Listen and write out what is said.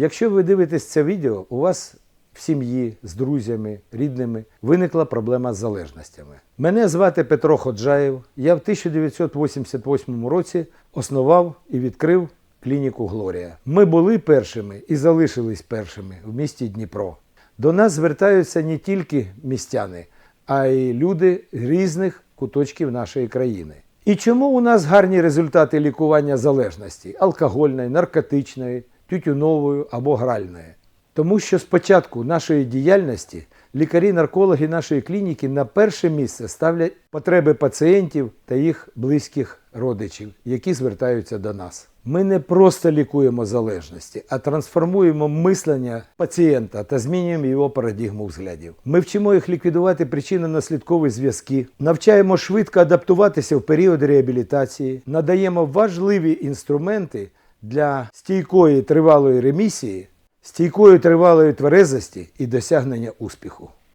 Якщо ви дивитесь це відео, у вас в сім'ї, з друзями, рідними виникла проблема з залежностями. Мене звати Петро Ходжаєв. Я в 1988 році основав і відкрив клініку Глорія. Ми були першими і залишились першими в місті Дніпро. До нас звертаються не тільки містяни, а й люди різних куточків нашої країни. І чому у нас гарні результати лікування залежності алкогольної, наркотичної, тютюнової або гральної? Тому що з початку нашої діяльності лікарі-наркологи нашої клініки на перше місце ставлять потреби пацієнтів та їх близьких родичів, які звертаються до нас. Ми не просто лікуємо залежності, а трансформуємо мислення пацієнта та змінюємо його парадигму взглядів. Ми вчимо їх ліквідувати причинно-наслідкові зв'язки, навчаємо швидко адаптуватися в період реабілітації, надаємо важливі інструменти для стійкої тривалої ремісії, стійкої тривалої тверезості і досягнення успіху.